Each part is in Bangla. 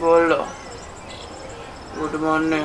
বলো গুড মর্নিং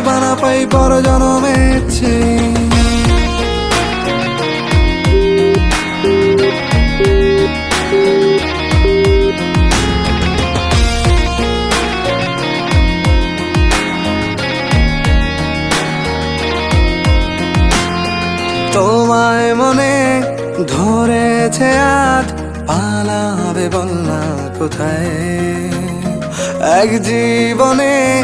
বা না পাই পর জনমে তোমায় মনে ধরেছে আজ, পালাবে বল না কোথায়? এক জীবনে